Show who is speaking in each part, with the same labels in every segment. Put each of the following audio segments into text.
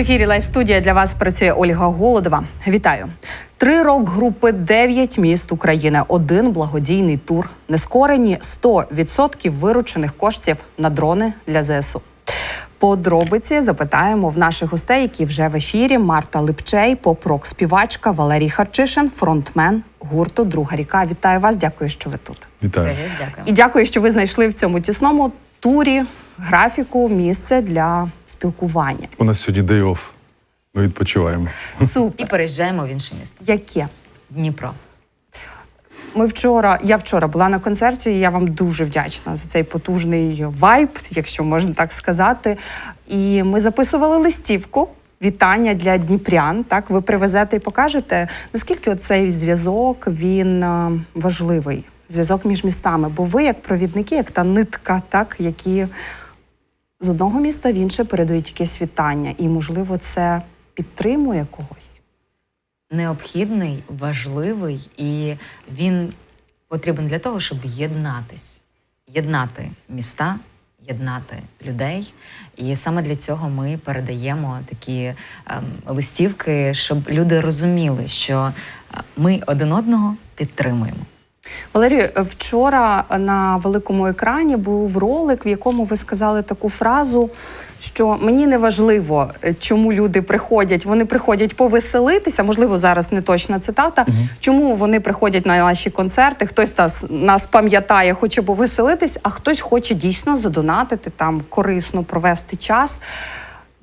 Speaker 1: ефірі Лайв студія для вас працює Ольга Голодова. Вітаю. Три рок-групи, 9 міст України, один благодійний тур. Нескорені 100% виручених коштів на дрони для ЗСУ. Подробиці запитаємо в наших гостей, які вже в ефірі. Марта Липчей, поп-рок співачка, Валерій Харчишин, фронтмен гурту Друга ріка. Вітаю вас. Дякую, що ви тут.
Speaker 2: Вітаю.
Speaker 3: Привіт, дякую.
Speaker 1: І дякую, що ви знайшли в цьому тісному турі графіку місце для спілкування.
Speaker 2: У нас сьогодні day off. Ми відпочиваємо.
Speaker 3: І переїжджаємо в інше місто.
Speaker 1: Яке?
Speaker 3: Дніпро.
Speaker 1: Ми вчора, я вчора була на концерті, і я вам дуже вдячна за цей потужний вайб, якщо можна так сказати. І ми записували листівку. Вітання для дніпрян. Так, ви привезете і покажете, наскільки цей зв'язок він е, важливий, зв'язок між містами. Бо ви, як провідники, як та нитка, так, які з одного міста в інше передають якесь вітання, і, можливо, це підтримує когось.
Speaker 3: Необхідний, важливий, і він потрібен для того, щоб єднатись, єднати міста, єднати людей. І саме для цього ми передаємо такі ем, листівки, щоб люди розуміли, що е, ми один одного підтримуємо.
Speaker 1: Валерію, вчора на великому екрані був ролик, в якому ви сказали таку фразу, що мені не важливо, чому люди приходять. Вони приходять повеселитися. Можливо, зараз не точна цитата. Чому вони приходять на наші концерти? Хтось нас, нас пам'ятає, хоче повеселитись, а хтось хоче дійсно задонатити там корисно провести час.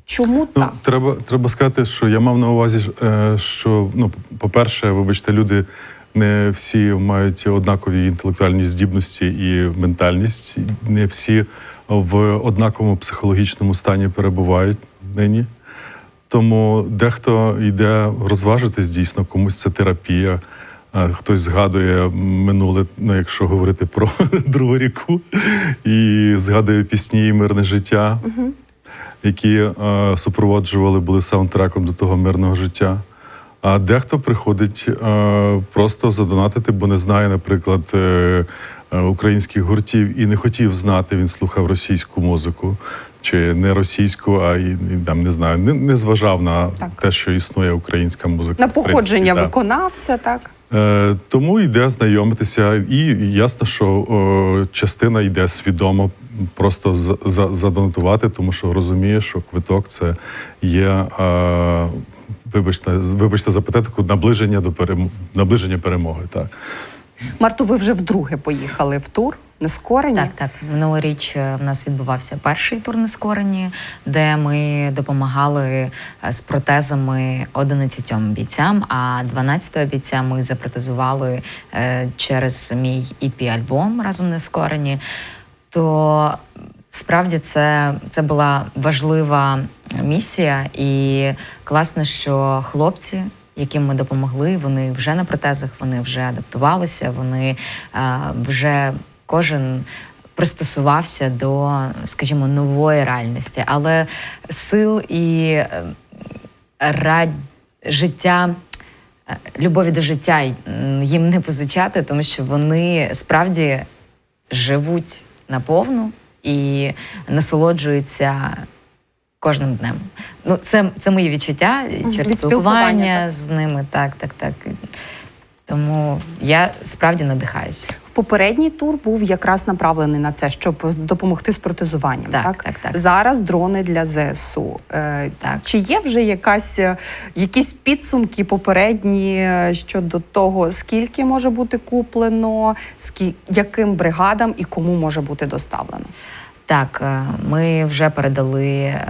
Speaker 1: Чому
Speaker 2: Ну,
Speaker 1: так?
Speaker 2: треба, треба сказати, що я мав на увазі, е, що ну, по-перше, вибачте, люди не всі мають однакові інтелектуальні здібності і ментальність. Не всі в однаковому психологічному стані перебувають нині. Тому дехто йде розважитись дійсно, комусь це терапія. Хтось згадує минуле, ну якщо говорити про другу ріку, і згадує пісні і мирне життя, які е, супроводжували, були саундтреком до того мирного життя. А дехто приходить е, просто задонатити, бо не знає, наприклад, е, е, українських гуртів і не хотів знати, він слухав російську музику. Чи не російську, а і, і там не знаю, не, не зважав на
Speaker 1: Так.
Speaker 2: те, що існує українська музика.
Speaker 1: На
Speaker 2: в принципі,
Speaker 1: походження
Speaker 2: так.
Speaker 1: виконавця, так?
Speaker 2: Е, тому йде знайомитися, і ясно, що о, частина йде свідомо просто за, за, задонатувати, тому що розуміє, що квиток це є. Е, Вибачте, вибачте за патетику, наближення до перем... наближення перемоги. Так.
Speaker 1: Марту, ви вже вдруге поїхали в тур, нескорені.
Speaker 3: Так, так. Минулоріч е, в нас відбувався перший тур нескорені, де ми допомагали е, з протезами 11 бійцям, а 12 бійця ми запротезували е, через мій EP-альбом разом нескорені. То справді це, це була важлива місія, і класно, що хлопці. Яким ми допомогли, вони вже на протезах, вони вже адаптувалися, вони е, вже кожен пристосувався до, скажімо, нової реальності, але сил і е, рад... життя. е, Любові до життя їм не позичати, тому що вони справді живуть наповну і насолоджуються кожним днем. Ну, це, це мої відчуття через
Speaker 1: Від спілкування, так.
Speaker 3: з ними. Так, так, так. Тому я справді надихаюся.
Speaker 1: Попередній тур був якраз направлений на це, щоб допомогти з протезуванням. Так,
Speaker 3: Так, так, так.
Speaker 1: зараз дрони для ЗСУ. Е,
Speaker 3: Так.
Speaker 1: Чи є вже якась е, якісь підсумки попередні е, щодо того, скільки може бути куплено, яким бригадам і кому може бути доставлено?
Speaker 3: Так, е, ми вже передали е,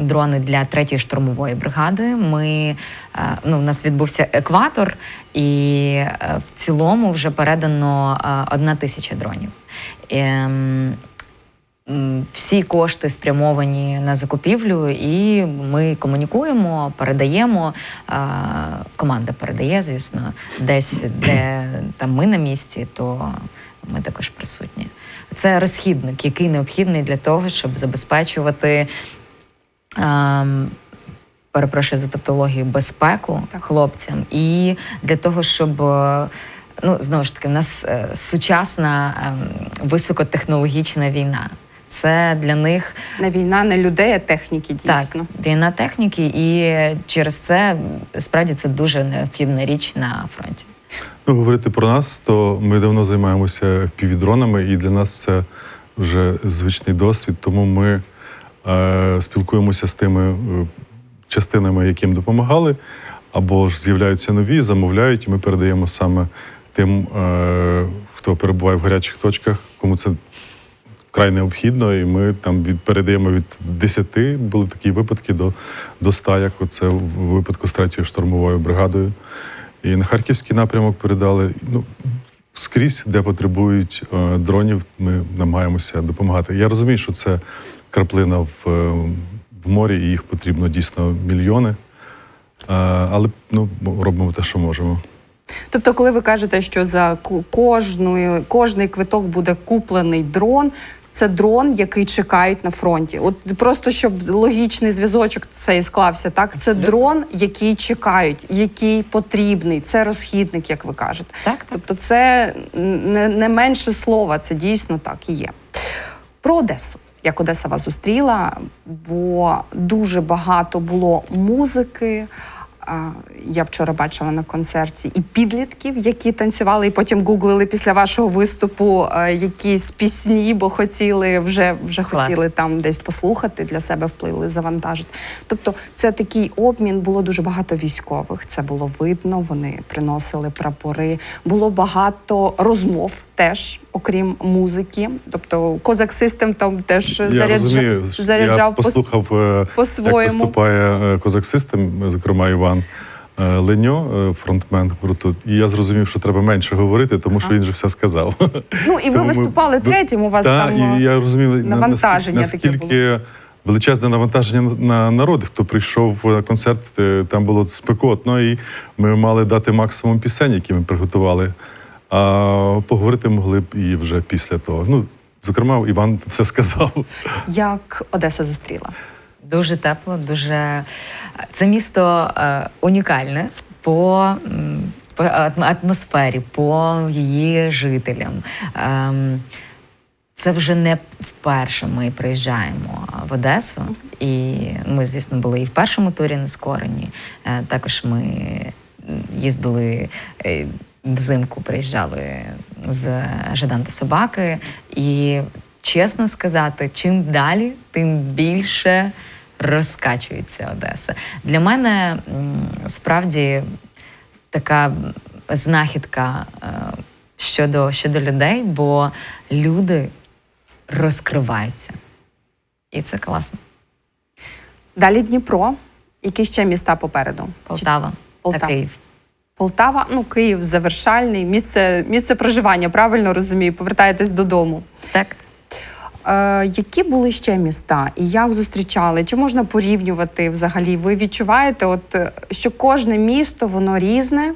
Speaker 3: дрони для третьої штурмової бригади. Ми е, ну, у нас відбувся екватор, і в цілому вже передано одна тисяча дронів. Ем, Всі кошти спрямовані на закупівлю, і ми комунікуємо, передаємо. Команда передає, звісно, десь де там ми на місці, то ми також присутні. Це розхідник, який необхідний для того, щоб забезпечувати. ем, Перепрошую за тавтологію, безпеку
Speaker 1: Так.
Speaker 3: хлопцям, і для того, щоб е, ну знову ж таки, в нас е, сучасна ем, високотехнологічна війна. Це для них
Speaker 1: Не війна, не людей, а техніки дійсно.
Speaker 3: так, війна техніки, і через це справді це дуже необхідна річ на фронті.
Speaker 2: Говорити про нас, то ми давно займаємося півдронами, і для нас це вже звичний досвід. Тому ми е, спілкуємося з тими е, частинами, яким допомагали, або ж з'являються нові, замовляють, і ми передаємо саме тим, е, хто перебуває в гарячих точках, кому це вкрай необхідно, і ми там від передаємо від 10, були такі випадки до, до 100, як це в випадку з третьою штурмовою бригадою. І на харківський напрямок передали. Ну, скрізь, де потребують е, дронів, ми намагаємося допомагати. Я розумію, що це краплина в, е, в морі, і їх потрібно дійсно мільйони. Е, але ну, робимо те, що можемо.
Speaker 1: Тобто, коли ви кажете, що за кожною, кожний квиток буде куплений дрон, це дрон, який чекають на фронті. От просто щоб логічний зв'язочок цей склався, так це
Speaker 3: Абсолютно.
Speaker 1: дрон, який чекають, який потрібний. Це розхідник, як ви кажете.
Speaker 3: Так, так.
Speaker 1: Тобто, це не, не менше слова, це дійсно так і є. Про Одесу. Як Одеса вас зустріла, бо дуже багато було музики. Я вчора бачила на концерті і підлітків, які танцювали, і потім гуглили після вашого виступу е, якісь пісні, бо хотіли вже, вже
Speaker 3: Клас.
Speaker 1: хотіли там десь послухати для себе вплили, завантажити. Тобто, це такий обмін. Було дуже багато військових. Це було видно. Вони приносили прапори. Було багато розмов теж, окрім музики. Тобто, Козак Систем там теж
Speaker 2: Я
Speaker 1: заряджав,
Speaker 2: розумію,
Speaker 1: заряджав
Speaker 2: я послухав, е,
Speaker 1: по-своєму.
Speaker 2: виступає е, Козак Систем, зокрема Іван е, Леньо, фронтмен гурту. І я зрозумів, що треба менше говорити, тому що він же все сказав.
Speaker 1: Ну і ви
Speaker 2: Тому
Speaker 1: виступали
Speaker 2: ви-
Speaker 1: третім. У вас
Speaker 2: Та,
Speaker 1: там
Speaker 2: і я розумів,
Speaker 1: навантаження
Speaker 2: наскільки,
Speaker 1: таке
Speaker 2: наскільки величезне навантаження на- на народ. Хто прийшов на концерт, там було спекотно, і ми мали дати максимум пісень, які ми приготували. А поговорити могли б і вже після того. Ну, зокрема, Іван все сказав.
Speaker 1: як Одеса зустріла.
Speaker 3: Дуже тепло, дуже це місто е, унікальне по, по атмосфері, по її жителям. Ем, це вже не вперше ми приїжджаємо в Одесу, і ми, звісно, були і в першому турі нескорені. Е, Також ми їздили е, взимку, приїжджали з Жадан та собаки. І чесно сказати, чим далі, тим більше розкачується Одеса. Для мене справді така знахідка е, щодо, щодо людей, бо люди розкриваються. І це класно.
Speaker 1: Далі Дніпро. Які ще міста попереду?
Speaker 3: Полтава
Speaker 1: Полтава.
Speaker 3: та Київ.
Speaker 1: Полтава, ну Київ завершальний, місце, місце проживання, правильно розумію, повертаєтесь додому.
Speaker 3: Так.
Speaker 1: Е, які були ще міста і як зустрічали? Чи можна порівнювати взагалі? Ви відчуваєте, от е, що кожне місто воно різне,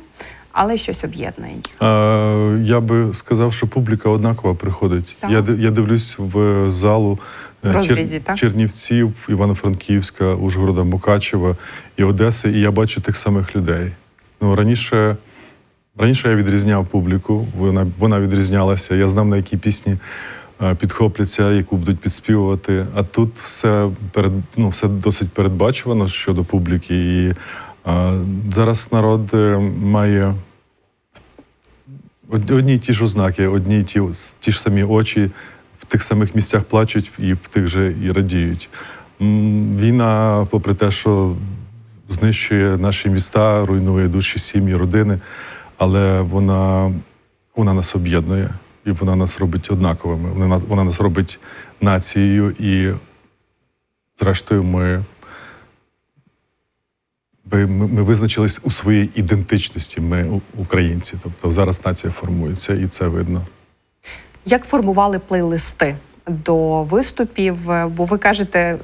Speaker 1: але щось об'єднує їх?
Speaker 2: Е, Я би сказав, що публіка однакова приходить.
Speaker 1: Так.
Speaker 2: Я, я дивлюсь в залу е,
Speaker 1: В розрізі, так?
Speaker 2: Чернівців, Івано-Франківська, Ужгорода, Мукачева і Одеси, і я бачу тих самих людей. Ну, раніше, раніше я відрізняв публіку, вона, вона відрізнялася. Я знав, на які пісні е, підхопляться, яку будуть підспівувати. А тут все перед, ну, все досить передбачувано щодо публіки. І е, зараз народ е, має Одні й ті ж ознаки, одні й ті, ті ж самі очі в тих самих місцях плачуть і в тих же і радіють. Війна, попри те, що знищує наші міста, руйнує душі, сім'ї, родини, але вона, вона нас об'єднує і вона нас робить однаковими. Вона, вона нас робить нацією, і зрештою ми. Ми, ми визначились у своїй ідентичності. Ми українці. Тобто зараз нація формується, і це видно.
Speaker 1: Як формували плейлисти до виступів? Бо ви кажете,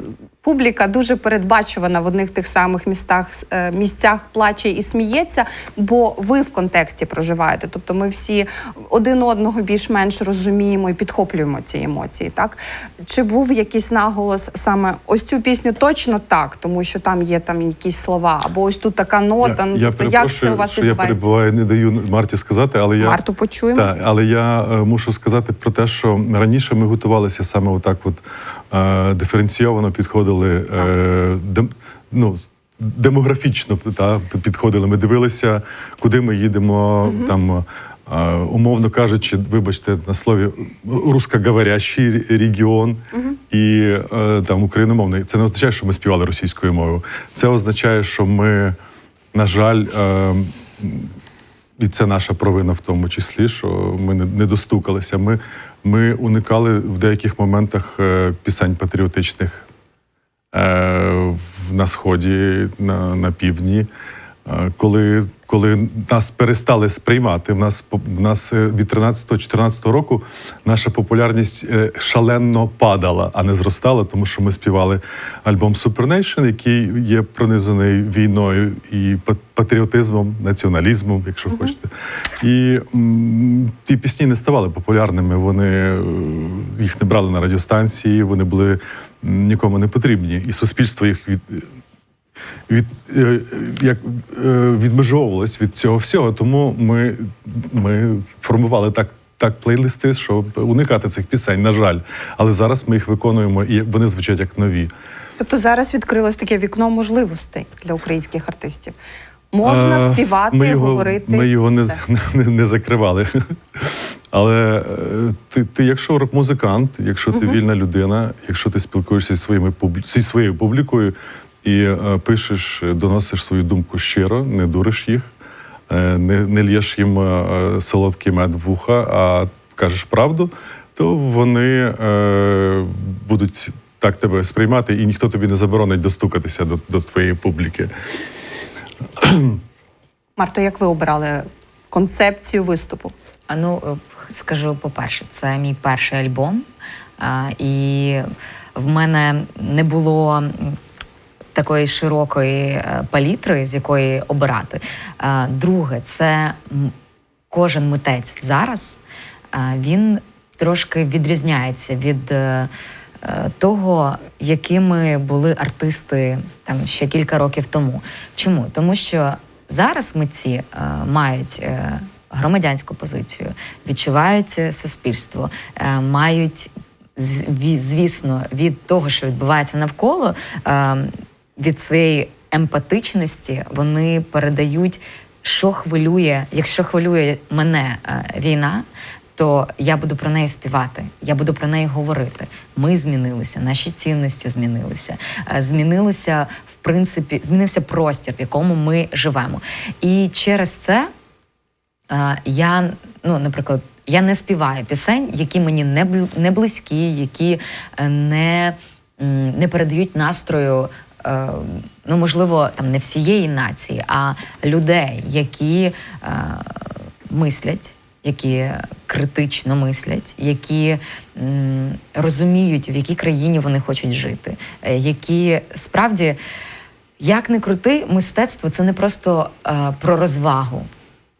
Speaker 1: Публіка дуже передбачувана в одних тих самих містах, е, місцях плаче і сміється, бо ви в контексті проживаєте. Тобто ми всі один одного більш-менш розуміємо і підхоплюємо ці емоції. Так чи був якийсь наголос саме ось цю пісню точно так, тому що там є там якісь слова, або ось тут така нота. ну,
Speaker 2: я, я
Speaker 1: тобто, як це у вас
Speaker 2: що я перебуваю, не даю Марті сказати, але я
Speaker 1: Марту почуємо.
Speaker 2: Так, але я е, мушу сказати про те, що раніше ми готувалися саме отак, от диференційовано підходили, е, дем, ну, демографічно та, підходили. Ми дивилися, куди ми їдемо, там. е, Умовно кажучи, вибачте на слові русскоговорящий регіон і е, там україномовний. Це не означає, що ми співали російською мовою. Це означає, що ми, на жаль, е, і це наша провина в тому числі, що ми не, достукалися. Ми, ми уникали в деяких моментах е, пісень патріотичних е, на сході, на, на півдні. Коли, коли нас перестали сприймати, в нас, в нас е, від 13-14 року наша популярність е, шалено падала, а не зростала, тому що ми співали альбом Supernation, який є пронизаний війною і па- патріотизмом, націоналізмом, якщо хочете. І ті пісні не ставали популярними. Вони е, їх не брали на радіостанції, вони були нікому не потрібні. І суспільство їх від, від, е, як, е, від цього всього. Тому ми, ми формували так. Так, плейлисти, щоб уникати цих пісень, на жаль. Але зараз ми їх виконуємо і вони звучать як нові.
Speaker 1: Тобто зараз відкрилось таке вікно можливостей для українських артистів. Можна
Speaker 2: Е,
Speaker 1: співати,
Speaker 2: ми його,
Speaker 1: говорити.
Speaker 2: Ми його не, не, не закривали. Але ти, ти, якщо рок-музикант, якщо ти вільна людина, якщо ти спілкуєшся зі, своїми, зі своєю публікою і е, пишеш, доносиш свою думку щиро, не дуриш їх, е, не, не л'єш їм е, солодкий мед в вуха, а кажеш правду, то вони е, будуть так тебе сприймати, і ніхто тобі не заборонить достукатися до, до твоєї публіки.
Speaker 1: Марто, як ви обирали концепцію виступу?
Speaker 3: А ну скажу по-перше, це мій перший альбом, а, і в мене не було такої широкої е, палітри, з якої обирати. Друге, це кожен митець зараз а, він трошки відрізняється від. е, е, Того, якими були артисти там ще кілька років тому. Чому? Тому що зараз митці е, мають е, громадянську позицію, відчувають е, суспільство, е, мають звісно від того, що відбувається навколо, е, від своєї емпатичності вони передають, що хвилює, якщо хвилює мене е, війна. То я буду про неї співати, я буду про неї говорити. Ми змінилися, наші цінності змінилися. Е, Змінилося, в принципі, змінився простір, в якому ми живемо. І через це Е, я, ну, наприклад, я не співаю пісень, які мені не, близькі, які не, не передають настрою. Е, Ну, можливо, там не всієї нації, а людей, які е, мислять, які критично мислять, які розуміють, в якій країні вони хочуть жити, е, які справді, як не крути, мистецтво це не просто е, про розвагу.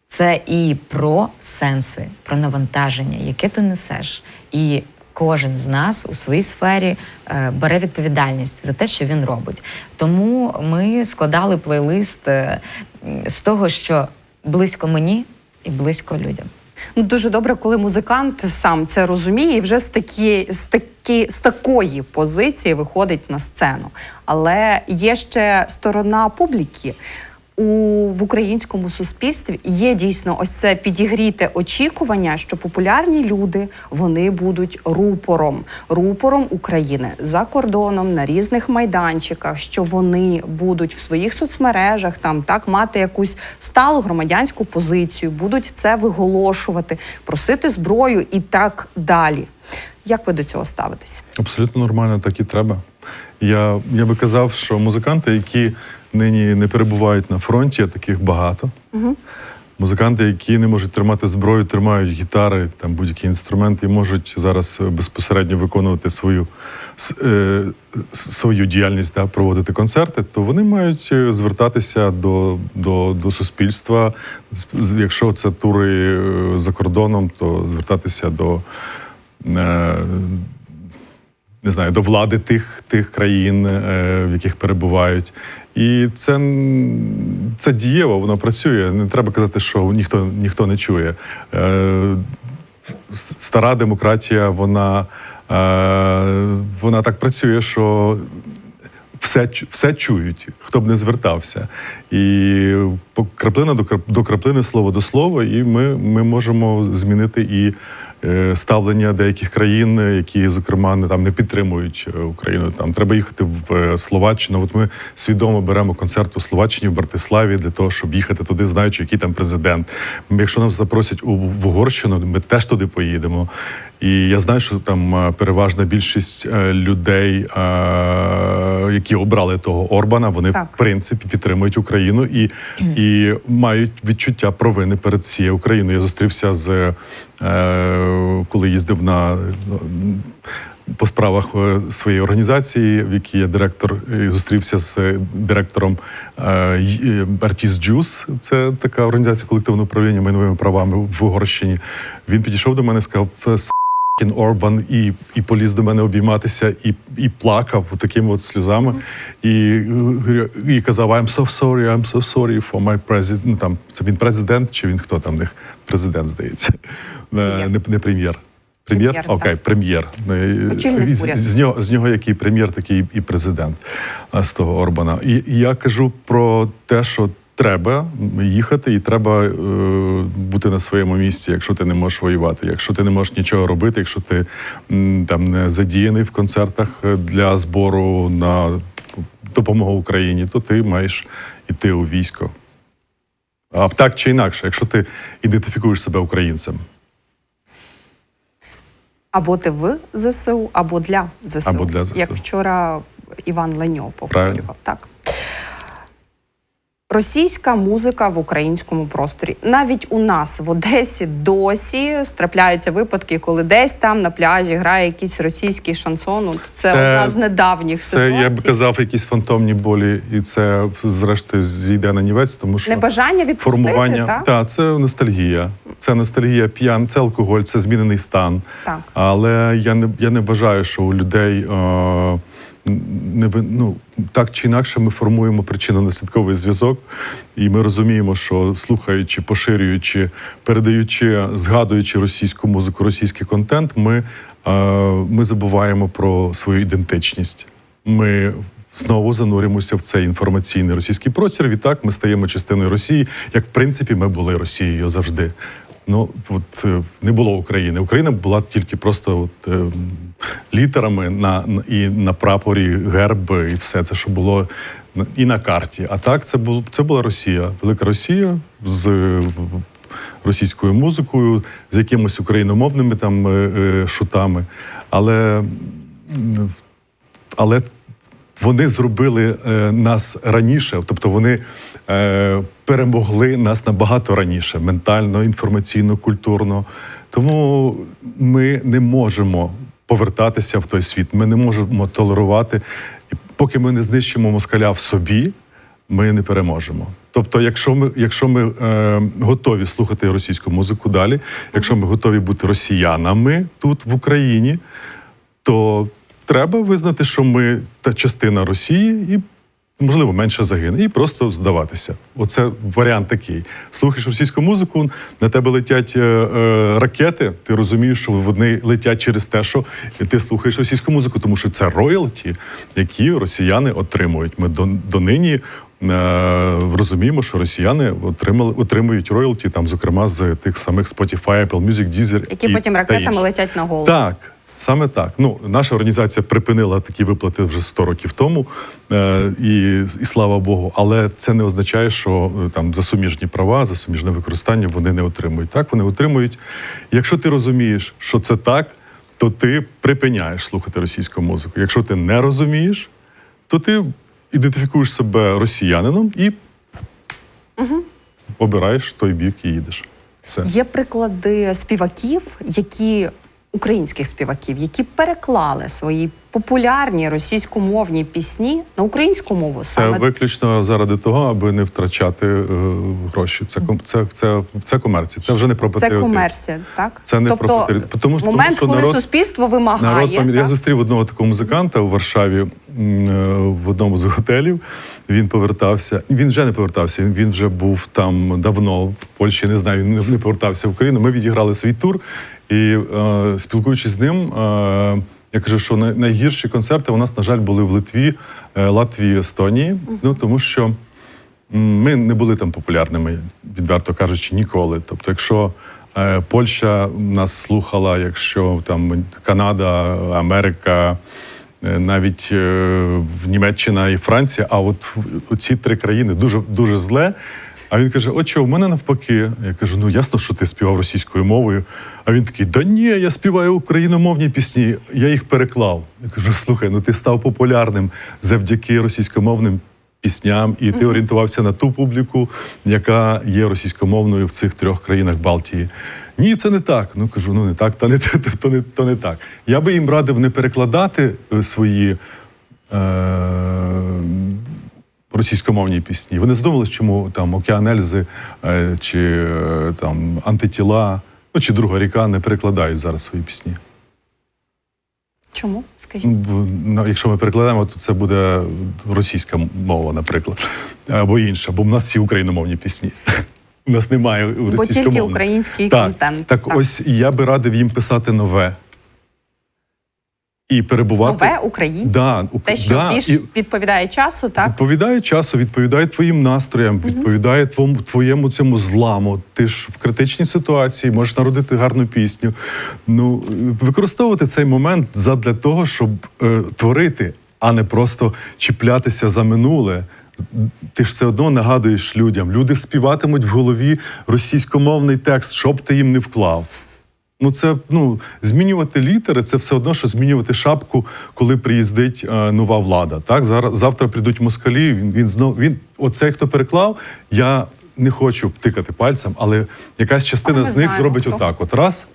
Speaker 3: Це і про сенси, про навантаження, яке ти несеш. І кожен з нас у своїй сфері е, бере відповідальність за те, що він робить. Тому ми складали плейлист е, з того, що близько мені і близько людям.
Speaker 1: Ну, дуже добре, коли музикант сам це розуміє і вже з, такі, з, такі, з такої позиції виходить на сцену. Але є ще сторона публіки. У, в українському суспільстві є дійсно ось це підігріте очікування, що популярні люди вони будуть рупором, рупором України за кордоном на різних майданчиках, що вони будуть в своїх соцмережах там так мати якусь сталу громадянську позицію, будуть це виголошувати, просити зброю і так далі. Як ви до цього ставитесь?
Speaker 2: Абсолютно нормально, так і треба. Я, я би казав, що музиканти, які нині не перебувають на фронті, а таких багато, Музиканти, які не можуть тримати зброю, тримають гітари, там будь-які інструменти і можуть зараз е, безпосередньо виконувати свою, е, свою діяльність, да, проводити концерти, то вони мають е, звертатися до, до, до суспільства. Якщо це тури е, за кордоном, то звертатися до. е, не знаю, до влади тих, тих країн, е, в яких перебувають. І це, це дієво, воно працює. Не треба казати, що ніхто, ніхто не чує. Е, Стара демократія, вона, е, вона так працює, що все, все чують, хто б не звертався. І краплина до, краплини, слово до слова, і ми, ми можемо змінити і ставлення деяких країн, е, які, зокрема, не там не підтримують е, Україну. Там треба їхати в е, Словаччину. От ми свідомо беремо концерт у Словаччині в Братиславі для того, щоб їхати туди, знаючи, який там президент. Якщо нас запросять у в Угорщину, ми теж туди поїдемо. І я знаю, що там е, переважна більшість е, людей, е, які обрали того Орбана, вони
Speaker 1: Так.
Speaker 2: в принципі підтримують Україну і, і мають відчуття провини перед всією Україною. Я зустрівся з е, коли їздив на ну, по справах е, своєї організації, в якій я директор, зустрівся з е, директором Артіс е, Juice. Це така організація колективного управління майновими правами в Угорщині. Він підійшов до мене і сказав. «С**кін Орбан і, і поліз до мене обійматися, і, і плакав такими от сльозами. І, е, і казав: I'm so sorry, I'm so sorry for my president. Ну, там, це він президент, чи він хто там в них? Президент, здається. Е,
Speaker 1: Прем'єр.
Speaker 2: Не, не прем'єр. Прем'єр? Окей, прем'єр. Е, з,
Speaker 1: уряду.
Speaker 2: з нього, з нього який прем'єр, такий і президент з того Орбана. І, і я кажу про те, що треба їхати, і треба е, бути на своєму місці, якщо ти не можеш воювати, якщо ти не можеш нічого робити, якщо ти там не задіяний в концертах е, для збору на допомогу Україні, то ти маєш іти у військо. А так чи інакше, якщо ти ідентифікуєш себе українцем.
Speaker 1: Або ти в ЗСУ, або для ЗСУ.
Speaker 2: Або для ЗСУ.
Speaker 1: Як вчора Іван Леньо повторював.
Speaker 2: Правильно.
Speaker 1: Так. Російська музика в українському просторі. Навіть у нас в Одесі досі трапляються випадки, коли десь там на пляжі грає якийсь російський шансон. От Це,
Speaker 2: Це-
Speaker 1: одна з недавніх
Speaker 2: Це
Speaker 1: ситуацій.
Speaker 2: я б казав, якісь фантомні болі, і це зрештою зійде на нівець, тому що
Speaker 1: Небажання відпустити,
Speaker 2: формування
Speaker 1: так?
Speaker 2: та це ностальгія. Це ностальгія п'ян, це алкоголь, це змінений стан.
Speaker 1: Так.
Speaker 2: Але я не я не бажаю, що у людей е, не ну, так чи інакше ми формуємо причинно-наслідковий зв'язок, і ми розуміємо, що слухаючи, поширюючи, передаючи, згадуючи російську музику, російський контент, ми, е, ми забуваємо про свою ідентичність. Ми знову занурюємося в цей інформаційний російський простір. Відтак ми стаємо частиною Росії, як в принципі ми були Росією завжди. Ну от е, не було України. Україна була тільки просто от, е, літерами на, і на прапорі, герб, і все це, що було і на карті. А так, це бул, це була Росія, велика Росія з е, російською музикою, з якимись україномовними там е, е, шутами. Але але вони зробили е, нас раніше, тобто вони е, перемогли нас набагато раніше, ментально, інформаційно, культурно. Тому ми не можемо повертатися в той світ. Ми не можемо толерувати. І поки ми не знищимо москаля в собі, ми не переможемо. Тобто, якщо ми, якщо ми е, готові слухати російську музику далі, якщо ми готові бути росіянами тут в Україні, то треба визнати, що ми та частина Росії, і можливо менше загине, і просто здаватися. Оце варіант такий. Слухаєш російську музику, на тебе летять е, е, ракети. Ти розумієш, що вони летять через те, що ти слухаєш російську музику, тому що це роялті, які росіяни отримують. Ми до, донині. е, Розуміємо, що росіяни отримали отримують роялті, там, зокрема, з тих самих Spotify, Apple Music, Deezer.
Speaker 1: Які
Speaker 2: і-
Speaker 1: потім ракетами летять на голову.
Speaker 2: Так, саме так. Ну, наша організація припинила такі виплати вже 100 років тому, е, і, і слава Богу. Але це не означає, що е, там за суміжні права, за суміжне використання вони не отримують. Так, вони отримують. Якщо ти розумієш, що це так, то ти припиняєш слухати російську музику. Якщо ти не розумієш, то ти ідентифікуєш себе росіянином і обираєш той бік і їдеш. Все.
Speaker 1: Є приклади співаків, які українських співаків, які переклали свої популярні російськомовні пісні на українську мову.
Speaker 2: Це
Speaker 1: Саме
Speaker 2: виключно заради того, аби не втрачати е, гроші. Це, це, це, це комерція. Це вже не про
Speaker 1: це комерція, так?
Speaker 2: Це не
Speaker 1: тобто,
Speaker 2: про патріотизм. Тому,
Speaker 1: момент,
Speaker 2: тому що
Speaker 1: коли
Speaker 2: народ-
Speaker 1: суспільство вимагає.
Speaker 2: Народ пам'ятає. Я зустрів одного такого музиканта у Варшаві е, в одному з готелів. Він повертався. Він вже не повертався. Він, він вже був там давно в Польщі. Не знаю, він не повертався в Україну. Ми відіграли свій тур, і е, спілкуючись з ним. Е, я кажу, що найгірші концерти у нас, на жаль, були в Литві, е, Латвії, Естонії. Ну тому що ми не були там популярними, відверто кажучи, ніколи. Тобто, якщо е, Польща нас слухала, якщо там Канада, Америка, е, навіть е, Німеччина і Франція, а от ці три країни дуже дуже зле. А він каже: От що, в мене навпаки. Я кажу, ну ясно, що ти співав російською мовою. А він такий: да ні, я співаю україномовні пісні, я їх переклав. Я кажу, слухай, ну ти став популярним завдяки російськомовним пісням, і ти орієнтувався на ту публіку, яка є російськомовною в цих трьох країнах Балтії. Ні, це не так. Ну кажу, ну не так, то не, то, то, не, то не так. Я би їм радив не перекладати е, свої. Е- російськомовні пісні. Вони задумались, чому там Океан Ельзи е, чи е, там антитіла, ну чи друга ріка не перекладають зараз свої пісні.
Speaker 1: Чому? Скажіть.
Speaker 2: Ну, Якщо ми перекладаємо, то це буде російська мова, наприклад, або інша, бо в нас всі україномовні пісні. У нас немає
Speaker 1: Бо тільки
Speaker 2: російськомовних.
Speaker 1: український
Speaker 2: так,
Speaker 1: контент.
Speaker 2: Так, ось я би радив їм писати нове. І перебувати.
Speaker 1: Нове українське.
Speaker 2: Да, у-
Speaker 1: Те, що
Speaker 2: да,
Speaker 1: більш
Speaker 2: і-
Speaker 1: відповідає часу, так?
Speaker 2: Відповідає часу, відповідає твоїм настроям, відповідає твоєму, твоєму цьому зламу. Ти ж в критичній ситуації можеш народити гарну пісню. Ну, використовувати цей момент задля того, щоб е, творити, а не просто чіплятися за минуле. Ти ж все одно нагадуєш людям. Люди співатимуть в голові російськомовний текст, щоб ти їм не вклав. Ну, це ну змінювати літери, це все одно, що змінювати шапку, коли приїздить е, нова влада. Так зараз завтра прийдуть москалі. Він він знов він оцей, хто переклав. Я не хочу тикати пальцем, але якась частина
Speaker 1: Але ми
Speaker 2: з них
Speaker 1: знаємо,
Speaker 2: зробить
Speaker 1: хто.
Speaker 2: отак. От раз.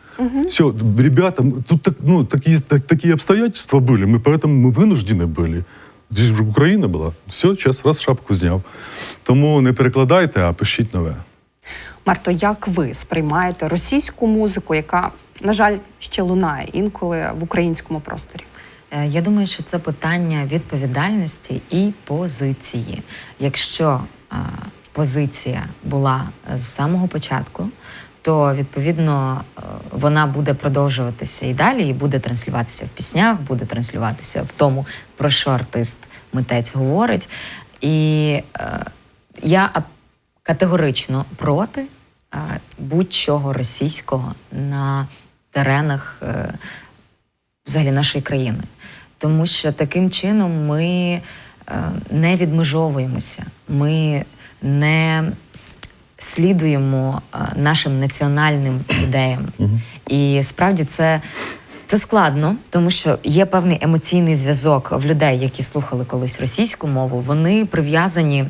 Speaker 2: Все, ребята, тут так, ну, такі, так, такі обстоятельства были, мы поэтому мы вынуждены были. Здесь же Україна була. Все, час раз шапку зняв. Тому не перекладайте, а пишіть нове.
Speaker 1: Марто, як ви сприймаєте російську музику, яка, на жаль, ще лунає інколи в українському просторі?
Speaker 3: Е, Я думаю, що це питання відповідальності і позиції. Якщо е, позиція була з самого початку, то відповідно е, вона буде продовжуватися і далі, і буде транслюватися в піснях, буде транслюватися в тому, про що артист митець говорить. І е, я категорично проти будь-чого російського на теренах. е, взагалі нашої країни. Тому що таким чином ми е, не відмежовуємося, ми не слідуємо е, нашим національним ідеям. І справді це. Це складно, тому що є певний емоційний зв'язок в людей, які слухали колись російську мову. Вони прив'язані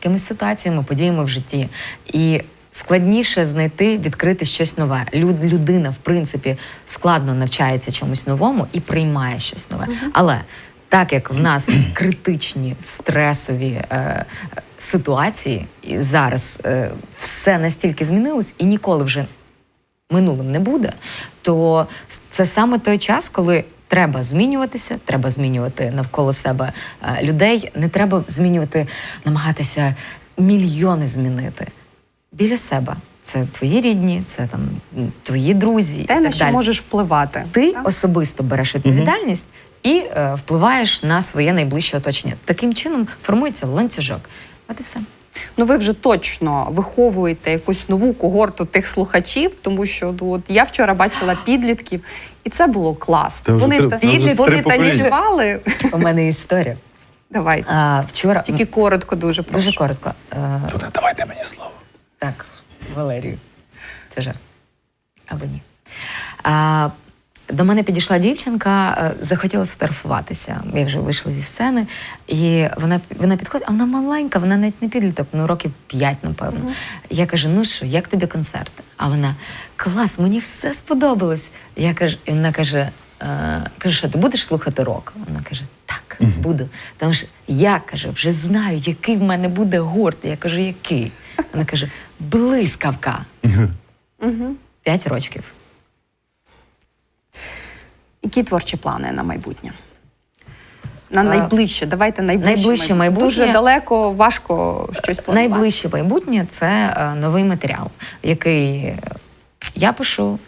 Speaker 3: якимись ситуаціями, подіями в житті. І складніше знайти, відкрити щось нове. Люд, людина, в принципі, складно навчається чомусь новому і приймає щось нове. Але так як в нас критичні стресові е, ситуації, і зараз е, все настільки змінилось, і ніколи вже минулим не буде, то це саме той час, коли треба змінюватися, треба змінювати навколо себе е, людей. Не треба змінювати, намагатися мільйони змінити біля себе. Це твої рідні, це там твої друзі.
Speaker 1: Те,
Speaker 3: і
Speaker 1: на що
Speaker 3: далі.
Speaker 1: можеш впливати.
Speaker 3: Ти
Speaker 1: так?
Speaker 3: особисто береш відповідальність і е, впливаєш на своє найближче оточення. Таким чином формується ланцюжок. От і все.
Speaker 1: Ну, ви вже точно виховуєте якусь нову когорту тих слухачів, тому що ну, от я вчора бачила підлітків, і це було класно.
Speaker 2: Та
Speaker 1: Вони,
Speaker 2: три-
Speaker 1: та-
Speaker 2: три
Speaker 1: вони танцювали.
Speaker 3: У мене історія.
Speaker 1: Давай,
Speaker 3: А, вчора
Speaker 1: тільки коротко, дуже прошу.
Speaker 3: дуже коротко.
Speaker 2: То не давайте мені слово.
Speaker 3: Так, Валерію. Це жарт. Або ні. А, до мене підійшла дівчинка, е, захотіла сфотографуватися. Я вже вийшла зі сцени, і вона, вона підходить, а вона маленька, вона навіть не підліток, ну років 5, напевно. Я кажу: ну що, як тобі концерт? А вона клас, мені все сподобалось. Я кажу, і вона каже: е, кажу, що ти будеш слухати рок? Вона каже, так, буду. Тому що я каже, вже знаю, який в мене буде гурт. Я кажу, який? Вона каже: блискавка. П'ять років.
Speaker 1: Які творчі плани на майбутнє? На найближче, давайте найближче.
Speaker 3: найближче майбутнє.
Speaker 1: Дуже далеко, важко щось планувати.
Speaker 3: Найближче майбутнє це е, новий матеріал, який е, я пишу.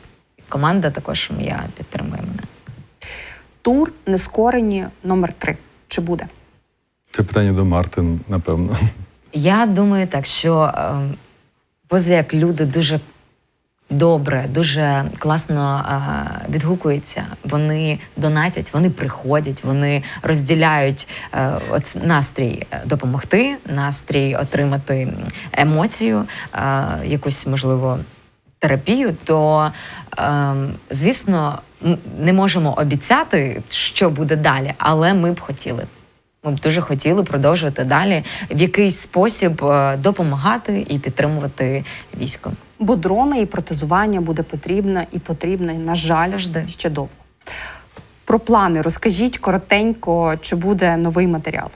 Speaker 3: Команда також моя підтримує мене.
Speaker 1: Тур нескорені номер три. Чи буде?
Speaker 2: Це питання до Мартин, напевно.
Speaker 3: Я думаю так, що е, поза як люди дуже добре, дуже класно е, відгукуються, вони донатять, вони приходять, вони розділяють е, от настрій е, допомогти, настрій отримати емоцію, е, якусь можливо. Терапію, то е, звісно, не можемо обіцяти, що буде далі, але ми б хотіли. Ми б дуже хотіли продовжувати далі в якийсь спосіб е, допомагати і підтримувати військо.
Speaker 1: Бо дрони і протезування буде потрібно і потрібно, на жаль,
Speaker 3: Завжди.
Speaker 1: ще довго. Про плани розкажіть коротенько, чи буде новий матеріал.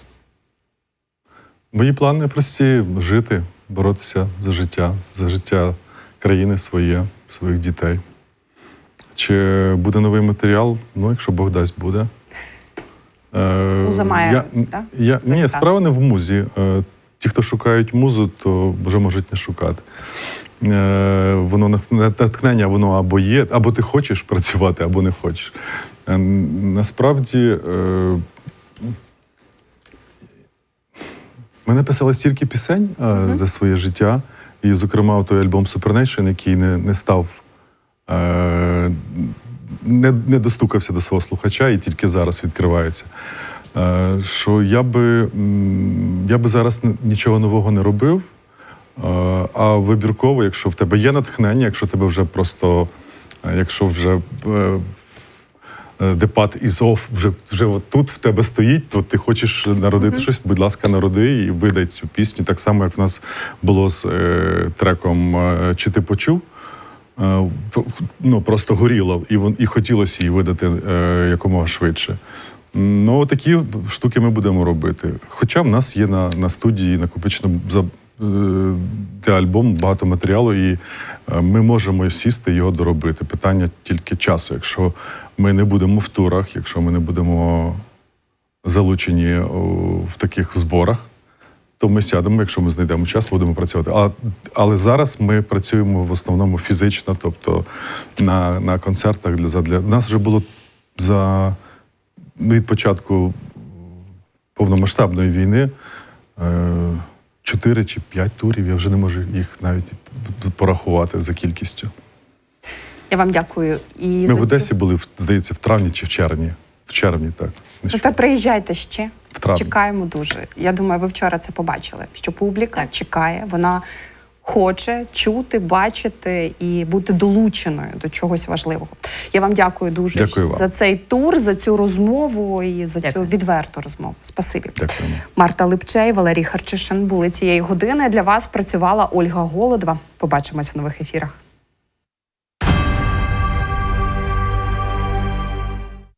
Speaker 2: Мої плани прості жити, боротися за життя, за життя країни своє, своїх дітей. Чи буде новий матеріал? Ну, якщо Бог дасть, буде. Е,
Speaker 1: Муза має,
Speaker 2: я,
Speaker 1: так,
Speaker 2: я, ні, справа не в музі. Е, ті, хто шукають музу, то вже можуть не шукати. Е, воно натхнення, воно або є, або ти хочеш працювати, або не хочеш. Насправді. Е, ми написали стільки пісень е, за своє життя, і, зокрема, той альбом Supernation, який не, не став, не, не достукався до свого слухача і тільки зараз відкривається. Е, що я би, я би зараз нічого нового не робив, е, а вибірково, якщо в тебе є натхнення, якщо тебе вже просто, е, якщо вже. Депат із оф вже, вже от тут в тебе стоїть, то ти хочеш народити щось, будь ласка, народи і видай цю пісню. Так само, як в нас було з треком Чи ти почув? Е, ну, просто горіло, і, і хотілося її видати е, якомога швидше. Ну, такі штуки ми будемо робити. Хоча в нас є на, на студії накопичено за е, для альбому багато матеріалу, і е, ми можемо сісти його доробити. Питання тільки часу. Якщо ми не будемо в турах, якщо ми не будемо залучені в таких зборах, то ми сядемо, якщо ми знайдемо час, будемо працювати. А, але зараз ми працюємо в основному фізично, тобто на, на концертах для задля нас вже було за від початку повномасштабної війни е, чотири чи п'ять турів. Я вже не можу їх навіть порахувати за кількістю.
Speaker 1: Я вам дякую. І
Speaker 2: Ми
Speaker 1: за
Speaker 2: в
Speaker 1: цю-
Speaker 2: Одесі були, здається, в травні чи в червні. В червні, так.
Speaker 1: Ну, та приїжджайте ще.
Speaker 2: В травні.
Speaker 1: Чекаємо дуже. Я думаю, ви вчора це побачили, що публіка
Speaker 3: Так.
Speaker 1: чекає, вона хоче чути, бачити і бути долученою до чогось важливого. Я вам дякую дуже
Speaker 2: Дякую вам.
Speaker 1: за цей тур, за цю розмову і за
Speaker 3: Дякую.
Speaker 1: цю відверту розмову. Спасибі.
Speaker 2: Дякуємо.
Speaker 1: Марта Липчей, Валерій Харчишин були цієї години. Для вас працювала Ольга Голодова. Побачимось в нових ефірах.